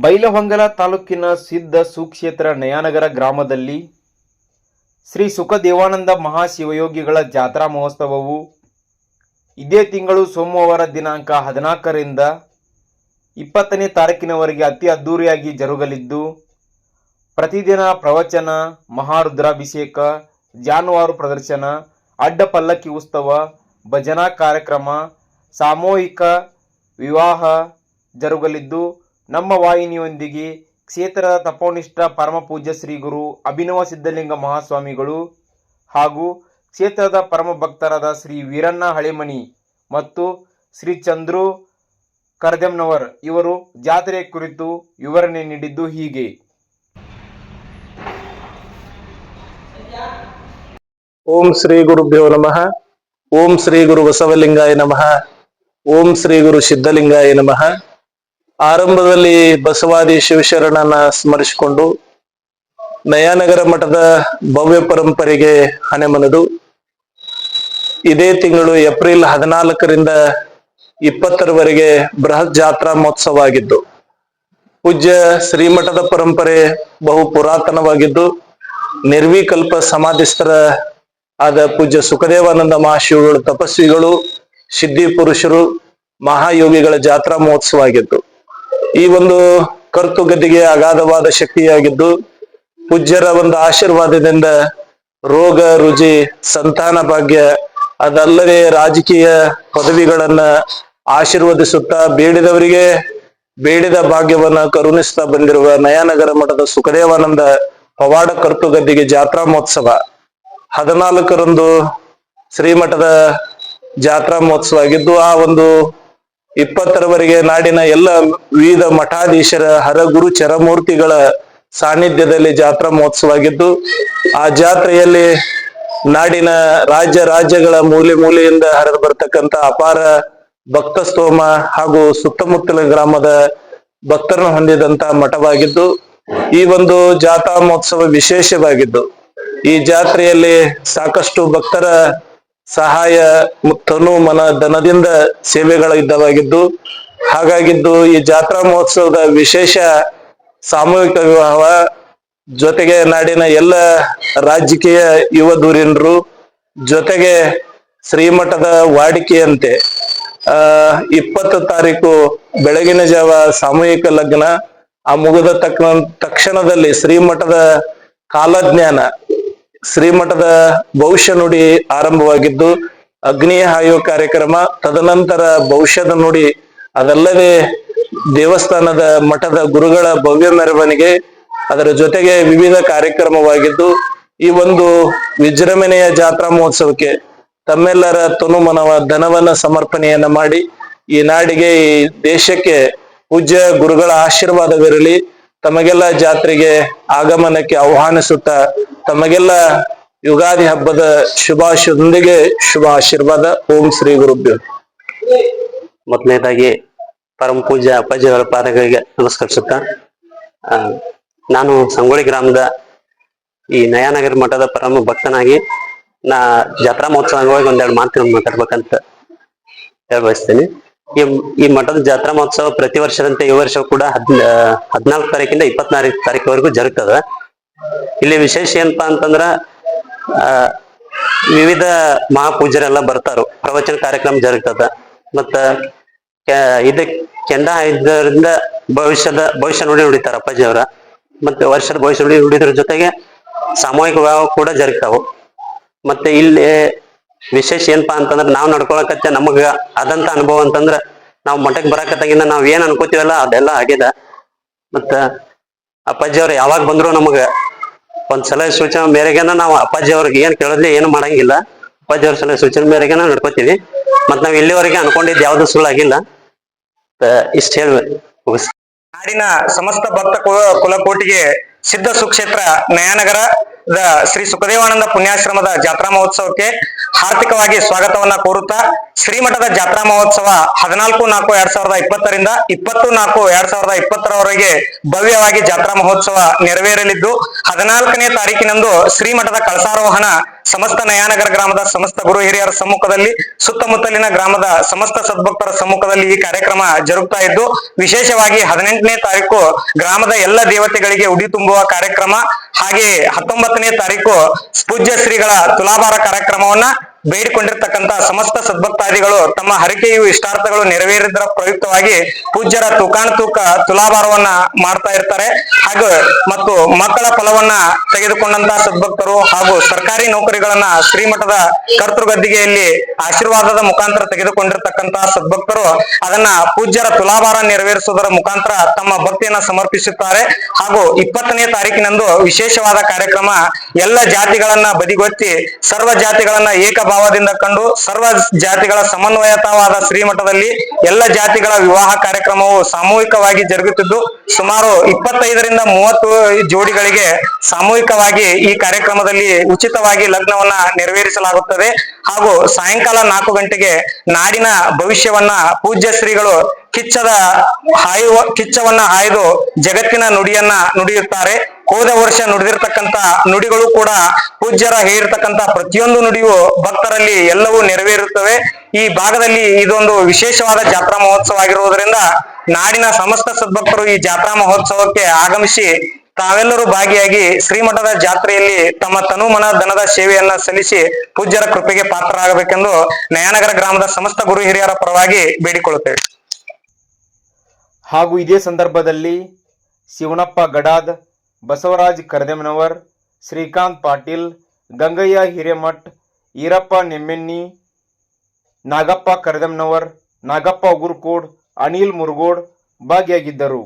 ಬೈಲಹೊಂಗಲ ತಾಲೂಕಿನ ಸಿದ್ಧ ಸುಕ್ಷೇತ್ರ ನಯಾನಗರ ಗ್ರಾಮದಲ್ಲಿ ಶ್ರೀ ಸುಖದೇವಾನಂದ ಮಹಾಶಿವಯೋಗಿಗಳ ಜಾತ್ರಾ ಮಹೋತ್ಸವವು ಇದೇ ತಿಂಗಳು ಸೋಮವಾರ ದಿನಾಂಕ ಹದಿನಾಲ್ಕರಿಂದ ಇಪ್ಪತ್ತನೇ ತಾರೀಕಿನವರೆಗೆ ಅತಿ ಅದ್ಧೂರಿಯಾಗಿ ಜರುಗಲಿದ್ದು, ಪ್ರತಿದಿನ ಪ್ರವಚನ, ಮಹಾರುದ್ರಾಭಿಷೇಕ, ಜಾನುವಾರು ಪ್ರದರ್ಶನ ಅಡ್ಡ ಪಲ್ಲಕ್ಕಿ ಉತ್ಸವ, ಭಜನಾ ಕಾರ್ಯಕ್ರಮ, ಸಾಮೂಹಿಕ ವಿವಾಹ ಜರುಗಲಿದ್ದು ನಮ್ಮ ವಾಹಿನಿಯೊಂದಿಗೆ ಕ್ಷೇತ್ರದ ತಪೋನಿಷ್ಠ ಪರಮಪೂಜ್ಯ ಶ್ರೀ ಗುರು ಅಭಿನವ ಸಿದ್ಧಲಿಂಗ ಮಹಾಸ್ವಾಮಿಗಳು ಹಾಗೂ ಕ್ಷೇತ್ರದ ಪರಮ ಭಕ್ತರಾದ ಶ್ರೀ ವೀರಣ್ಣ ಹಳೆಮನಿ ಮತ್ತು ಶ್ರೀ ಚಂದ್ರು ಕರ್ದೆಮ್ನವರ್ ಇವರು ಜಾತ್ರೆ ಕುರಿತು ವಿವರಣೆ ನೀಡಿದ್ದು ಹೀಗೆ. ಓಂ ಶ್ರೀ ಗುರುಭ್ಯೋ ನಮಃ. ಓಂ ಶ್ರೀ ಗುರು ಬಸವಲಿಂಗಾಯ ನಮಃ. ಓಂ ಶ್ರೀ ಗುರು ಸಿದ್ಧಲಿಂಗಾಯ ನಮಃ. ಆರಂಭದಲ್ಲಿ ಬಸವಾದಿ ಶಿವಶರಣನ ಸ್ಮರಿಸಿಕೊಂಡು ನಯಾನಗರ ಮಠದ ಭವ್ಯ ಪರಂಪರೆಗೆ ಹಣೆಮನದು. ಇದೇ ತಿಂಗಳು ಏಪ್ರಿಲ್ ಹದಿನಾಲ್ಕರಿಂದ ಇಪ್ಪತ್ತರವರೆಗೆ ಬೃಹತ್ ಜಾತ್ರಾ ಮಹೋತ್ಸವ ಆಗಿದ್ದು ಪೂಜ್ಯ ಶ್ರೀಮಠದ ಪರಂಪರೆ ಬಹು ಪುರಾತನವಾಗಿದ್ದು, ನಿರ್ವಿಕಲ್ಪ ಸಮಾಧಿಸ್ಥರ ಆದ ಪೂಜ್ಯ ಸುಖದೇವಾನಂದ ಮಹಾಶಿವಗಳು ತಪಸ್ವಿಗಳು, ಸಿದ್ಧಿ ಪುರುಷರು, ಮಹಾಯೋಗಿಗಳ ಜಾತ್ರಾ ಮಹೋತ್ಸವ ಆಗಿತ್ತು ಈ ಒಂದು ಕರ್ತು ಗದ್ದಿಗೆ ಅಗಾಧವಾದ ಶಕ್ತಿಯಾಗಿದ್ದು ಪೂಜ್ಯರ ಒಂದು ಆಶೀರ್ವಾದದಿಂದ ರೋಗ, ರುಜಿ, ಸಂತಾನ ಭಾಗ್ಯ, ಅದಲ್ಲದೆ ರಾಜಕೀಯ ಪದವಿಗಳನ್ನ ಆಶೀರ್ವದಿಸುತ್ತಾ ಬೇಡಿದವರಿಗೆ ಬೇಡಿದ ಭಾಗ್ಯವನ್ನ ಕರುಣಿಸ್ತಾ ಬಂದಿರುವ ನಯಾನಗರ ಮಠದ ಸುಖದೇವಾನಂದ ಪವಾಡ ಕರ್ತು ಗದ್ದಿಗೆ ಜಾತ್ರಾ ಮಹೋತ್ಸವ. ಹದಿನಾಲ್ಕರಂದು ಶ್ರೀಮಠದ ಜಾತ್ರಾ ಮಹೋತ್ಸವ ಆಗಿದ್ದು, ಆ ಒಂದು ಇಪ್ಪತ್ತರವರೆಗೆ ನಾಡಿನ ಎಲ್ಲ ವಿವಿಧ ಮಠಾಧೀಶರ ಹರಗುರು ಚರಮೂರ್ತಿಗಳ ಸಾನ್ನಿಧ್ಯದಲ್ಲಿ ಜಾತ್ರಾ ಮಹೋತ್ಸವ ಆಗಿದ್ದು ಆ ಜಾತ್ರೆಯಲ್ಲಿ ನಾಡಿನ ರಾಜ್ಯ ರಾಜ್ಯಗಳ ಮೂಲೆ ಮೂಲೆಯಿಂದ ಹರಿದು ಬರ್ತಕ್ಕಂಥ ಅಪಾರ ಭಕ್ತ ಸ್ತೋಮ ಹಾಗೂ ಸುತ್ತಮುತ್ತಲ ಗ್ರಾಮದ ಭಕ್ತರನ್ನು ಹೊಂದಿದಂತ ಮಠವಾಗಿದ್ದು, ಈ ಒಂದು ಜಾತ್ರಾ ಮಹೋತ್ಸವ ವಿಶೇಷವಾಗಿದ್ದು, ಈ ಜಾತ್ರೆಯಲ್ಲಿ ಸಾಕಷ್ಟು ಭಕ್ತರ ಸಹಾಯ ತನು ಮನ ಧನದಿಂದ ಸೇವೆಗಳಿದ್ದವಾಗಿದ್ದು ಹಾಗಾಗಿದ್ದು ಈ ಜಾತ್ರಾ ಮಹೋತ್ಸವದ ವಿಶೇಷ ಸಾಮೂಹಿಕ ವಿವಾಹ ಜೊತೆಗೆ ನಾಡಿನ ಎಲ್ಲ ರಾಜಕೀಯ ಯುವ ಧುರೀಣರು ಜೊತೆಗೆ ಶ್ರೀಮಠದ ವಾಡಿಕೆಯಂತೆ, ಆ, ಇಪ್ಪತ್ತು ತಾರೀಕು ಬೆಳಗಿನ ಜಾವ ಸಾಮೂಹಿಕ ಲಗ್ನ, ಆ ಮುಗಿದ ತಕ್ಷಣದಲ್ಲಿ ಶ್ರೀಮಠದ ಕಾಲಜ್ಞಾನ ಶ್ರೀಮಠದ ಭವಿಷ್ಯ ನುಡಿ ಆರಂಭವಾಗಿದ್ದು ಅಗ್ನಿ ಹಾಯುವ ಕಾರ್ಯಕ್ರಮ, ತದನಂತರ ಭವಿಷ್ಯದ ನುಡಿ, ಅದಲ್ಲದೆ ದೇವಸ್ಥಾನದ ಮಠದ ಗುರುಗಳ ಭವ್ಯ ಮೆರವಣಿಗೆ, ಅದರ ಜೊತೆಗೆ ವಿವಿಧ ಕಾರ್ಯಕ್ರಮವಾಗಿದ್ದು ಈ ಒಂದು ವಿಜೃಂಭಣೆಯ ಜಾತ್ರಾ ಮಹೋತ್ಸವಕ್ಕೆ ತಮ್ಮೆಲ್ಲರ ತನುಮನವ ಧನವನ್ನ ಸಮರ್ಪಣೆಯನ್ನ ಮಾಡಿ ಈ ನಾಡಿಗೆ, ಈ ದೇಶಕ್ಕೆ ಪೂಜ್ಯ ಗುರುಗಳ ಆಶೀರ್ವಾದವಿರಲಿ. ತಮಗೆಲ್ಲ ಜಾತ್ರೆಗೆ ಆಗಮನಕ್ಕೆ ಆಹ್ವಾನಿಸುತ್ತಾ ತಮಗೆಲ್ಲ ಯುಗಾದಿ ಹಬ್ಬದ ಶುಭಾಶಯದೊಂದಿಗೆ ಶುಭ ಆಶೀರ್ವಾದ. ಓಂ ಶ್ರೀ ಗುರುಭ್ಯೋ. ಮೊದಲನೇದಾಗಿ ಪರಮ ಪೂಜ್ಯ ಅಪ್ಪಾಜಿಯವರ ಪಾದಗಳಿಗೆ ನಮಸ್ಕರಿಸುತ್ತಾ ನಾನು ಸಂಗೊಳ್ಳಿ ಗ್ರಾಮದ ಈ ನಯಾನಗರ ಮಠದ ಪರಮ ಭಕ್ತನಾಗಿ ನಾ ಜಾತ್ರಾ ಮಹೋತ್ಸವ ಅಂಗವಾಗಿ ಒಂದೆರಡು ಮಾತು ಮಾತಾಡ್ಬೇಕಂತ ಹೇಳ ಬಯಸ್ತೇನೆ ಈ ಈ ಮಠದ ಜಾತ್ರಾ ಮಹೋತ್ಸವ ಪ್ರತಿ ವರ್ಷದಂತೆ ಈ ವರ್ಷ ಕೂಡ ಹದ್ ಹದಿನಾಲ್ಕು ತಾರೀಕಿಂದ ಇಪ್ಪತ್ನಾಲ್ಕು ತಾರೀಕುವರೆಗೂ ಜರುಗ್ತದ. ಇಲ್ಲಿ ವಿಶೇಷ ಏನಪ್ಪಾ ಅಂತಂದ್ರ ವಿವಿಧ ಮಹಾಪೂಜರೆಲ್ಲ ಬರ್ತಾರು. ಪ್ರವಚನ ಕಾರ್ಯಕ್ರಮ ಜರುಗ್ತದ. ಮತ್ತ ಇದು ಕೆಂಡ ಇದರಿಂದ ಭವಿಷ್ಯದ, ಭವಿಷ್ಯ ನುಡಿ ನುಡಿತಾರ ಅಪ್ಪಾಜಿ ಅವರ ಮತ್ತೆ ವರ್ಷದ ಭವಿಷ್ಯ ನುಡಿ ನುಡಿದ್ರ ಜೊತೆಗೆ ಸಾಮೂಹಿಕ ವಿವಾಹ ಕೂಡ ಜರುಗ್ತಾವು. ಮತ್ತೆ ಇಲ್ಲಿ ವಿಶೇಷ ಏನಪ್ಪಾ ಅಂತಂದ್ರ ನಾವ್ ನಡ್ಕೊಳಕತ್ತೆ ನಮಗ ಆದಂತ ಅನುಭವ ಅಂತಂದ್ರ ನಾವ್ ಮಠಕ್ ಬರಾಕತ್ತಾಗಿಂದ ನಾವ್ ಏನ್ ಅನ್ಕೋತೀವಲ್ಲ ಅದೆಲ್ಲ ಆಗ್ಯದ ಮತ್ತ ಅಪ್ಪಾಜಿ ಅವ್ರು ಯಾವಾಗ ಬಂದ್ರು ನಮಗ? ಒಂದ್ ಸಲಹೆ ಸೂಚನೆ ಮೇರೆಗೆನ ನಾವು ಅಪ್ಪಾಜಿ ಅವ್ರಿಗೆ ಏನ್ ಕೇಳದ್ಲಿ ಏನು ಮಾಡಂಗಿಲ್ಲ. ಅಪ್ಪಾಜಿ ಅವ್ರ ಸಲಹೆ ಸೂಚನೆ ಮೇರೆಗೆ ನಡ್ಕೋತೀವಿ. ಮತ್ ನಾವ್ ಇಲ್ಲಿವರೆಗೆ ಅನ್ಕೊಂಡಿದ್ ಯಾವ್ದು ಸುಳ್ಳಾಗಿಲ್ಲ ಇಷ್ಟ ಹೇಳಿ ಮುಗಿಸ್ ನಾಡಿನ ಸಮಸ್ತ ಭಕ್ತ ಕುಲ- ಕುಲಕೋಟಿಗೆ ಸಿದ್ಧ ಸುಕ್ಷೇತ್ರ ನಯಾನಗರ ಶ್ರೀ ಸುಖದೇವಾನಂದ ಪುಣ್ಯಾಶ್ರಮದ ಜಾತ್ರಾ ಮಹೋತ್ಸವಕ್ಕೆ ಹಾರ್ದಿಕವಾಗಿ ಸ್ವಾಗತವನ್ನ ಕೋರುತ್ತಾ ಶ್ರೀಮಠದ ಜಾತ್ರಾ ಮಹೋತ್ಸವ ಹದಿನಾಲ್ಕು ನಾಲ್ಕು ಎರಡ್ ಸಾವಿರದ ಇಪ್ಪತ್ತರಿಂದ ಇಪ್ಪತ್ತು ನಾಲ್ಕು ಎರಡ್ ಸಾವಿರದ ಇಪ್ಪತ್ತರವರೆಗೆ ಭವ್ಯವಾಗಿ ಜಾತ್ರಾ ಮಹೋತ್ಸವ ನೆರವೇರಲಿದ್ದು, ಹದಿನಾಲ್ಕನೇ ತಾರೀಕಿನಂದು ಶ್ರೀಮಠದ ಕಳಸಾರೋಹಣ ಸಮಸ್ತ ನಯಾನಗರ ಗ್ರಾಮದ ಸಮಸ್ತ ಗುರು ಹಿರಿಯರ ಸಮ್ಮುಖದಲ್ಲಿ, ಸುತ್ತಮುತ್ತಲಿನ ಗ್ರಾಮದ ಸಮಸ್ತ ಸದ್ಭಕ್ತರ ಸಮ್ಮುಖದಲ್ಲಿ ಈ ಕಾರ್ಯಕ್ರಮ ಜರುಗ್ತಾ ಇದ್ದು, ವಿಶೇಷವಾಗಿ ಹದಿನೆಂಟನೇ ತಾರೀಕು ಗ್ರಾಮದ ಎಲ್ಲ ದೇವತೆಗಳಿಗೆ ಉಡಿ ತುಂಬುವ ಕಾರ್ಯಕ್ರಮ ಹಾಗೆ ಹತ್ತೊಂಬತ್ತನೇ ತಾರೀಕು ಪೂಜ್ಯ ಶ್ರೀಗಳ ತುಲಾಭಾರ ಕಾರ್ಯಕ್ರಮವನ್ನ ಬೇಡಿಕೊಂಡಿರ್ತಕ್ಕಂತ ಸಮಸ್ತ ಸದ್ಭಕ್ತಾದಿಗಳು ತಮ್ಮ ಹರಕೆಯು ಇಷ್ಟಾರ್ಥಗಳು ನೆರವೇರಿದರ ಪ್ರಯುಕ್ತವಾಗಿ ಪೂಜ್ಯರ ತೂಕಾನ್ ತೂಕ ತುಲಾಭಾರವನ್ನ ಮಾಡ್ತಾ ಇರ್ತಾರೆ. ಹಾಗೂ ಮತ್ತು ಮಕ್ಕಳ ಫಲವನ್ನ ತೆಗೆದುಕೊಂಡಂತಹ ಸದ್ಭಕ್ತರು ಹಾಗೂ ಸರ್ಕಾರಿ ನೌಕರಿಗಳನ್ನ ಶ್ರೀಮಠದ ಕರ್ತೃಗದ್ದಿಗೆಯಲ್ಲಿ ಆಶೀರ್ವಾದದ ಮುಖಾಂತರ ತೆಗೆದುಕೊಂಡಿರ್ತಕ್ಕಂತಹ ಸದ್ಭಕ್ತರು ಅದನ್ನ ಪೂಜ್ಯರ ತುಲಾಭಾರ ನೆರವೇರಿಸುವುದರ ಮುಖಾಂತರ ತಮ್ಮ ಭಕ್ತಿಯನ್ನ ಸಮರ್ಪಿಸುತ್ತಾರೆ. ಹಾಗೂ ಇಪ್ಪತ್ತನೇ ತಾರೀಕಿನಂದು ವಿಶೇಷವಾದ ಕಾರ್ಯಕ್ರಮ ಎಲ್ಲ ಜಾತಿಗಳನ್ನ ಬದಿಗೊತ್ತಿ ಸರ್ವ ಜಾತಿಗಳನ್ನ ಏಕಭಾವದಿಂದ ಕಂಡು ಸರ್ವ ಜಾತಿಗಳ ಸಮನ್ವಯತವಾದ ಶ್ರೀಮಠದಲ್ಲಿ ಎಲ್ಲ ಜಾತಿಗಳ ವಿವಾಹ ಕಾರ್ಯಕ್ರಮವು ಸಾಮೂಹಿಕವಾಗಿ ಜರುಗುತ್ತಿದ್ದು, ಸುಮಾರು ಇಪ್ಪತ್ತೈದರಿಂದ ಮೂವತ್ತು ಜೋಡಿಗಳಿಗೆ ಸಾಮೂಹಿಕವಾಗಿ ಈ ಕಾರ್ಯಕ್ರಮದಲ್ಲಿ ಉಚಿತವಾಗಿ ಲಗ್ನವನ್ನ ನೆರವೇರಿಸಲಾಗುತ್ತದೆ. ಹಾಗೂ ಸಾಯಂಕಾಲ ನಾಲ್ಕು ಗಂಟೆಗೆ ನಾಡಿನ ಭವಿಷ್ಯವನ್ನ ಪೂಜ್ಯ ಶ್ರೀಗಳು ಕಿಚ್ಚದ ಹಾಯುವ, ಕಿಚ್ಚವನ್ನ ಹಾಯ್ದು ಜಗತ್ತಿನ ನುಡಿಯನ್ನ ನುಡಿಯುತ್ತಾರೆ. ಹೋದ ವರ್ಷ ನುಡಿದಿರ್ತಕ್ಕಂತ ನುಡಿಗಳು ಕೂಡ ಪೂಜ್ಯರ ಹೇಳಿರ್ತಕ್ಕಂತ ಪ್ರತಿಯೊಂದು ನುಡಿಯು ಭಕ್ತರಲ್ಲಿ ಎಲ್ಲವೂ ನೆರವೇರುತ್ತವೆ. ಈ ಭಾಗದಲ್ಲಿ ಇದೊಂದು ವಿಶೇಷವಾದ ಜಾತ್ರಾ ಮಹೋತ್ಸವ ಆಗಿರುವುದರಿಂದ ನಾಡಿನ ಸಮಸ್ತ ಸದ್ಭಕ್ತರು ಈ ಜಾತ್ರಾ ಮಹೋತ್ಸವಕ್ಕೆ ಆಗಮಿಸಿ ತಾವೆಲ್ಲರೂ ಭಾಗಿಯಾಗಿ ಶ್ರೀಮಠದ ಜಾತ್ರೆಯಲ್ಲಿ ತಮ್ಮ ತನು ಮನ ಧನದ ಸೇವೆಯನ್ನ ಸಲ್ಲಿಸಿ ಪೂಜ್ಯರ ಕೃಪೆಗೆ ಪಾತ್ರರಾಗಬೇಕೆಂದು ನಯಾನಗರ ಗ್ರಾಮದ ಸಮಸ್ತ ಗುರು ಹಿರಿಯರ ಪರವಾಗಿ ಬೇಡಿಕೊಳ್ಳುತ್ತೇವೆ. ಹಾಗೂ ಇದೇ ಸಂದರ್ಭದಲ್ಲಿ ಶಿವನಪ್ಪ ಗಡಾದ್, ಬಸವರಾಜ್ ಕರದೆಮನವರ್ ಶ್ರೀಕಾಂತ್ ಪಾಟೀಲ್, ಗಂಗಯ್ಯ ಹಿರೇಮಠ್, ಈರಪ್ಪ ನೆಮ್ಮೆನ್ನಿ, ನಾಗಪ್ಪ ಕರದೆಮ್ನವರ್ ನಾಗಪ್ಪ ಉಗುರ್ಕೋಡ್, ಅನಿಲ್ ಮುರುಗೋಡ್ ಭಾಗಿಯಾಗಿದ್ದರು.